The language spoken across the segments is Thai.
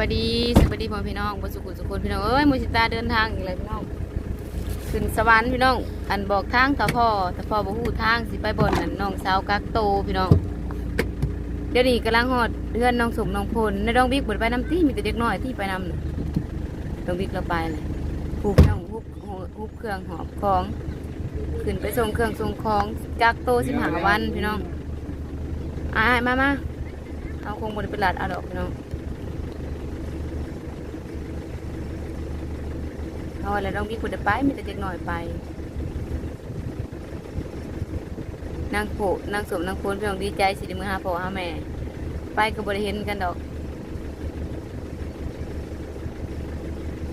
บายดีสบายดีพ่อพี่น้องบนสุขุมสุขุนพี่น้องเอ้ยมูสิตาเดินทางอีกแล้วพี่น้องขึ้นสวรรค์พี่น้อง อันบอกทางต่อพ่อต่พ่อบ่ฮู้ทางสิไปบนนั่นน้องสาวกักโตพี่น้องเดี๋ยวนี้กำลังฮอดเพื่อนน้องสมน้องพลในน้องบิ๊กบดไปน้ำที่มีแต่เด็กน้อยที่ไปนำน้องบิ๊กเราไปเลยผูกน้องฮุบฮุบเครื่องหอบของขึ้นไปส่งเครื่องส่งของกักโตสิบหาวันพี่น้องอ่ามามาเอาคงบ่ได้เป็นหลาดเอาดอกพี่น้อง เอาอะไรน้องพี่คุณไปมีแต่เด็กหน่อยไป นางโผนางสมนางโพนพี่น้องดีใจสิได้มือหาพ่อหาแม่ ไปก็บริเห็นกันดอก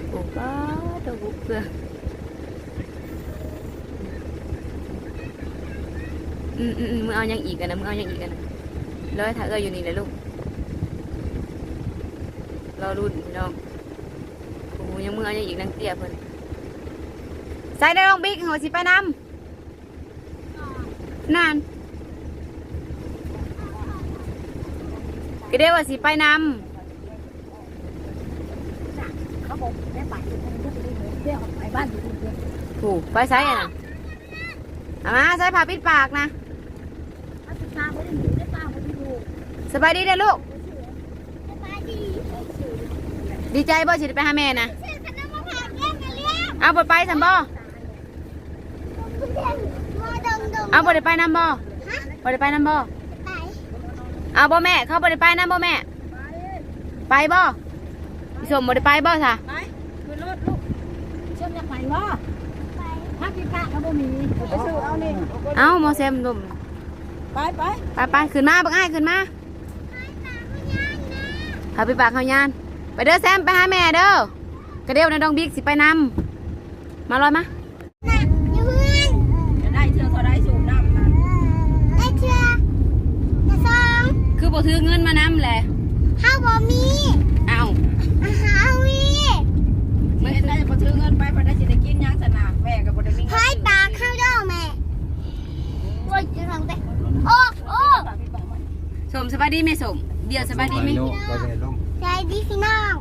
โอ้ป้าตัวบุกเกลืออืมอืมมึงเอายังอีกกันนะมึงเอายังอีกกันนะเลยถ้าเอ้ยอยู่นี่เลยลูกรอรุ่นพี่น้องโอ้ยังมือเอาย่างอีกนังเตี้ยเพิ่น ใส่ได้ลองบิ๊กหัวสิไปนำนานก็เดี๋ยวว่าสิไปนเขาบอกแม่ป่าอยู่คนลูกเลยเดี๋ยวไปบ้านอยู่คนเดียวำถูกไปใส่อะนะเอามาใส่ผ้าปิดปากนะถ้าจะตาไม่ได้หนีได้ตาไม่ได้ดูสบายดีเด้อลูก สบายดีดีใจบ่สิได้ไปหาแม่นะชื่อคณะมะพร้าวเลี้ยงกันเลี้ยงเอาบ่ไปสัมบ่ เลี้ยงมาดงดงเอาบ่ได้ไปนำบ่ฮะบ่ได้ไปนำบ่ไปเอาบ่แม่ เขาบ่ได้ไปนำบ่แม่ ไปบ่พี่สมบ่ได้ไปบ่ซะไปขึ้นรถลูกเชื่อมจะไปวะไปถ้าพี่กะเขาบ่มีไปซื้อเอานี่เอาหมอแซมดมไปไปไปไปขึ้นมาบักอ้ายขึ้นมาเอาไปปากเขายานไปเด้อแซมไปหาแม่เด้อกระเดียวในดองบิ๊กสิไปนำมาลอยมาอย่าเพิ่ง จะได้เชื่อเขาได้สูบน้ำนะ ได้เชื่อจะสอง คือบ่ถือเงินมานำแหละข้าวบ่มีเอาอาหารมีเมื่อได้พอถือเงินไปพอได้สิได้กินหยังสนามแม่ก็บ่ได้มีเงินเฮ้ยปลาข้าวดอกแม่โอ้ยจะทำได้โอ้โอ้สมสบายดีไหมสม เดี๋ยวสบายดีไหมลูกไปเลยลูกใจดีพี่น้อง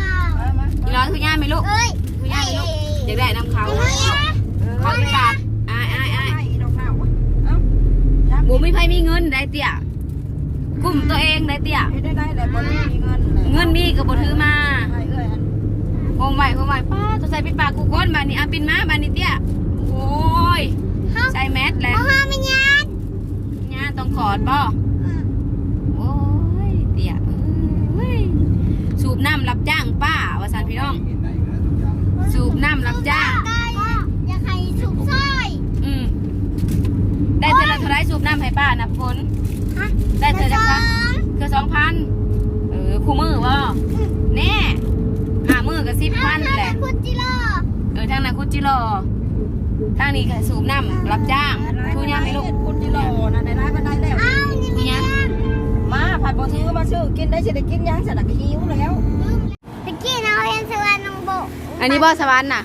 อ้าวไปมาอีร้อยคือย่าไหมลูกเอ้ยคือย่าไหมลูกอยากได้น้ำเขาเขาไปปากอ้ายอ้ายอ้าย ให้ดอกหน้าว่ะเอ้าจั บบูไม่ไพมีเงินได้เตี้ยกลุ่มตัวเองได้เตี้ยให้ได้ได้แต่บ่ได้มีเงินเงินมีก็บ่ถือมาไปเอ้ยอันโฮมไหวโฮมไหวป้าตัวใส่ปิดปากกูก้นบานนี้อาปินมาบานนี้เตี้ยโอ้ยใส่แมสแล้วพ่อไม่ยัดงานต้องขอดบ่โอ้ยเตี่ยเอ้ยสูบน้ำรับจ้างป้าวาสันพี่น้อง สูบน้ำรับจ้าง ได้อยากให้สุกซอย อืมได้เธอละเท่าไรสูบน้ำ ให้ป้านะพลฮะได้เธอละคะคือสองพันเออคู่มือบ่แน่หามือกับสิบพันนั่นแหละพุทธิโลเออทางนั้นคุจิโร่ทางนี้ก็สูบน้ำรับจ้างทุกอย่างให้ลูกคุณจิโลนะได้ร้ายมันได้แล้วอ้าวนี่ทุกอย่างมาผัดบ่ถือมาซื้อกินได้สิได้กินหยังสนักหิวแล้วตะกี้เราเรียนสวรรค์นองโบอันนี้บ่สวรรค์น่ะ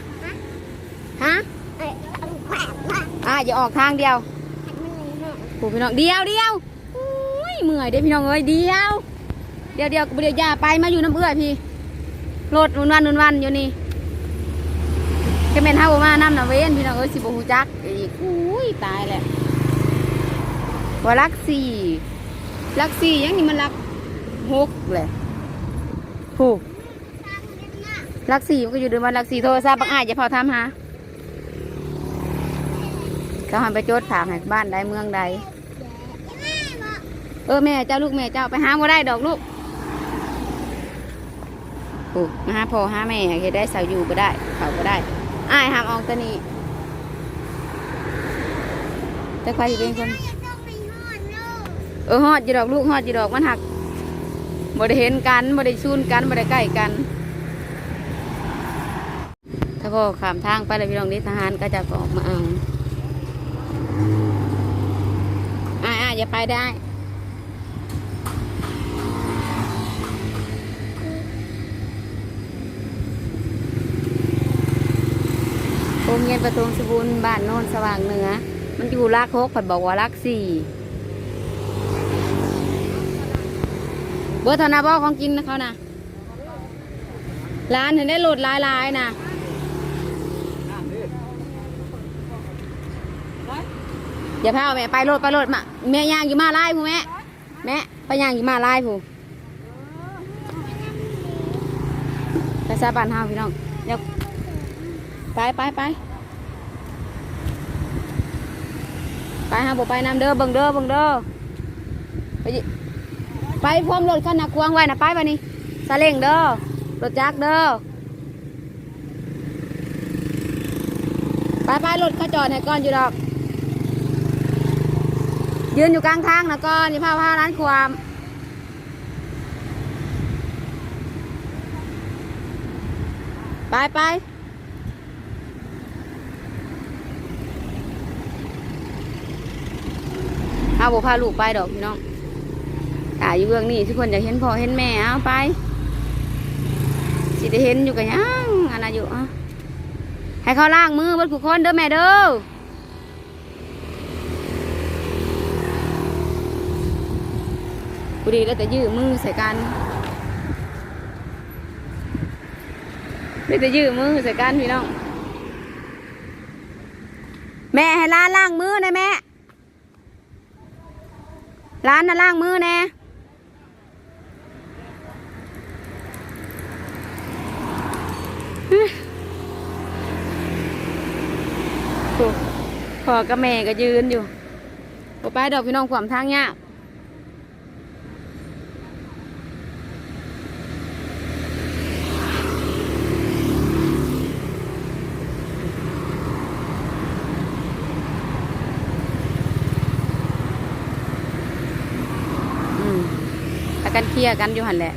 ฮะเอ้ยเอาแขวนมาอะอย่าออกทางเดียว โอ้พี่น้องเดียวเดียวอุ้ยเมื่อยเด้พี่น้องเอ้ยเดียวเดียวเดียวเดียวอย่าไปมาอยู่น้ำเอื้อยพี่รถนุนวันนุนวันอยู่นี่แค่เป็นเท่ามาน้ำน้ำเว้นพี่น้องเอ้ยสิบหูจักอีกอุ้ยตายแหละว่ารักสี่รักสี่ยังนี่มันรักหกเลยผูกรักสี่มันก็อยู่เดือนวันรักสี่โทรศัพท์บังอาจจะพอทำหา เขาหันไปโจทย์ถามให้บ้านใดเมืองใดเออแม่เจ้าลูกแม่เจ้าไปหาบ่ได้ดอกลูกโอ้มาหาพ่อหาแม่เฮ็ดได้สาวอยู่ก็ได้เขาก็ได้อ้ายห้ามออกตัวนี้แต่ใครจะเป็นคนเออฮอดจีดอกลูกฮอดจีดอกมันหักบ่ได้เห็นกันบ่ได้ซูนกันบ่ได้ใกล้กัน ถ้าพ่อขามทางไปแล้วพี่น้องนี่ทหารก็จะออกมาเอาอ้ายอ้ายอย่าไปได้ โรงเรียนประตูสบุญบ้านโนนสว่างเหนือ มันอยู่รักหกผัดบอกว่ารักสี่เบ่ธนาบ่ของกินนะเขานะร้านเห็นได้โหลดหลายๆนะ อย่าพาแม่ไปโหลดไปโหลดมาแม่ย่างอยู่มาไล่ผู้แม่แม่ไปย่างอยู่มาไล่ผู้ไปซาบานเฮาพี่น้องเดี๋ยวไปไปไปไปหาบ่ไปน้ำเด้อเบิ่งเด้อเบิ่งเด้อไปไปพร้อมรถคันนักควงไว้นะไปบัดนี้ซาเล้งเด้อรถจักรเด้อไปไปรถเขาจอดให้ก่อนอยู่ดอก ยืนอยู่กลางทางนะก่อนนี่พาพาร้านความไปไปเอาบุพาลูกไปดอกพี่น้องอ่าอยู่เบื้องนี้ทุกคนจะเห็นพ่อเห็นแม่เอาไป สิได้เห็นอยู่กันยังอันน่ะอยู่อะให้เขาล้างมือเบนทุกคนเด้อแม่เด้อ กูดีแล้วแต่ยื้อมือใส่กันได้แต่ยื้อมือใส่กันพี่น้อง แม่ให้ร้านล้างมือนะแม่ร้านน่ะล้างมือแน่พ่อกับแม่ก็ยืนอยู่โอ้ไปดอกพี่น้องความทางยาก กันเคลียร์กันอยู่หันแหละ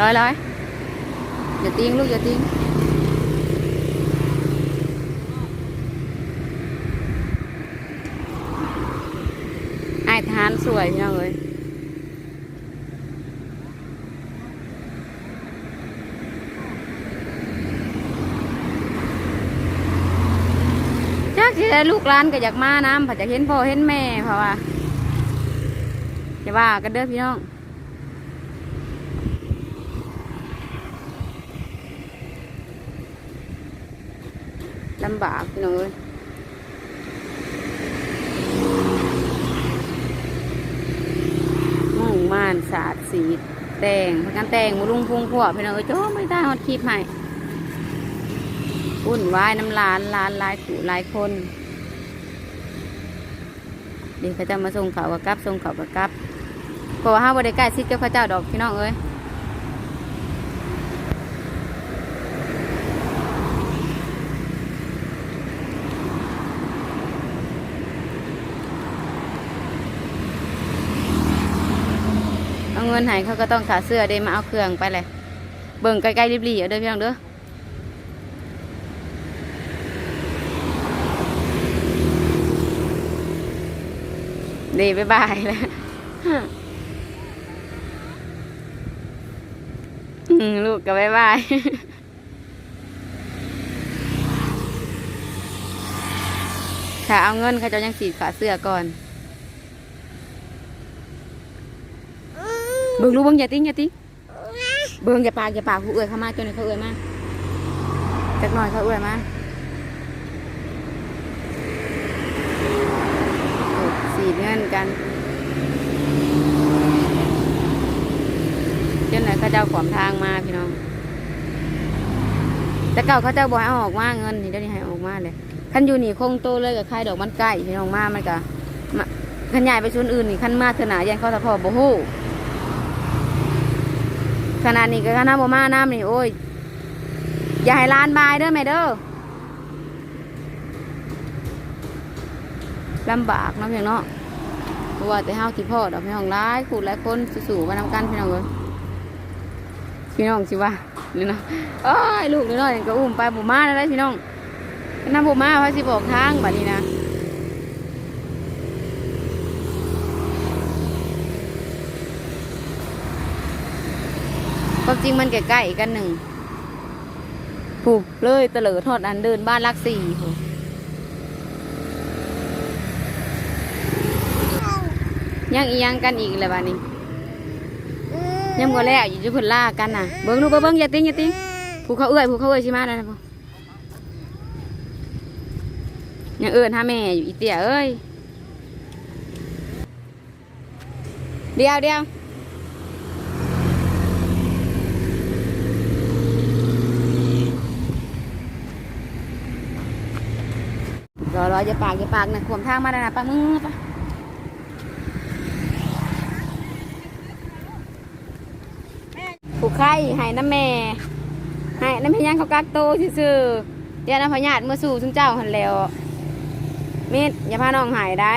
ร้อยร้อยอย่าติ้งลูกอย่าติ้งไอ้ทารสวยพี่น้องเอ้ย จักสิได้ลูกหลานก็อยากมาน้ำผัดจะเห็นพ่อเห็นแม่เพราะว่าจะว่ากันเด้อพี่น้องลำบากพี่น้องเอ้ยมุ่งม่านสาดสีแต่งพักกันแต่งมุลุงพุงพวกพี่น้องเอ้ยจ้ไม่ได้ฮอดคลิปใหม่ อุ่นวายน้ำลานลานหลายขู่หลายคนเดี๋ยวเขาจะมาส่งเขากับกับส่งเขากับกับเพราะว่าห้าบริใกล้ชิดเจ้าข้าเจ้าดอกพี่น้องเอ้ยเอาเงินให้เขาก็ต้องขาเสื้อเด้มาเอาเครื่องไปเลยเบิ่งใกล้ๆรีบๆเอาเด้อพี่น้องเด้อ เดีบ๊ายบายแล้วลูกก็บ๊ายบายถ้าเอาเงินเขาจะยังสีดขาเสื้อก่อนเบิ่งรู้เบิ่งอย่าติ้งอย่าติ้งเบิ่งอย่าปากอย่าปากผู้เอื่อยเข้ามาจนเขาเอื่อยมาจักหน่อยเขาเอื่อยมาีดเงินกันจนไหนเขาเจ้าขวามทางมาพี่น้อง แต่เก่าเขาเจ้าบอกให้ออกมาเงินนี่เดี๋ยวนี้ให้ออกมาเลยขันอยู่นี่คงโตเลยกับใครดอกมันใกล้พี่น้องมามันก็ขันใหญ่ไปชนอื่นนี่ขันมาเถนายันเขาตะพอบ่ฮู้ขนาดนี้ก็ขนาดบ่มาน้ำนี่โอ้ยอย่าให้ร้านบายเด้อแม่เด้อ ลำบากเนาะพี่น้องเนาะเพราะว่าแต่เฮาที่พ่อดอกพี่น้องร้ายขูดหลายคนสู่ๆมานำกันพี่น้องเอ้ยพี่น้องสิว่านี่นะเอ้ยลูกน้อยก็อุ้มไปบ่มาได้พี่น้องน้ำบ่มาพระสิบอกทางแบัดนี้นะความจริงมันใกล้ๆกันหนึ่งผูกเลยเตลิดทอดอันเดินบ้านลักสี่ ยังอียังกันอีกเลยบ้านี้ยังบ่แล้วอยู่จะเพิ่นล่ากันน่ะเบิ่งลูกเบิ่งเบิ่งอย่าติ้งอย่าติ้งผูกเขาเอื้อยผูกเขาเอื้อยใช่ไหมนั่นน่ะพ่อยังเอื้อนหาแม่อยู่อีเตี้ยเอ้ยเดียวเดียวรอรออย่าปากอย่าปากนะขวมทางมาแล้วนะปะมึงปะผูก ไข่ให้น้ำแม่ให้น้ำพยางเขากักโตซื่อๆเดี๋ยวน้ำพญาตเมื่อสู่ถึงเจ้าหันแล้วมิดอย่าพาน้องหายได้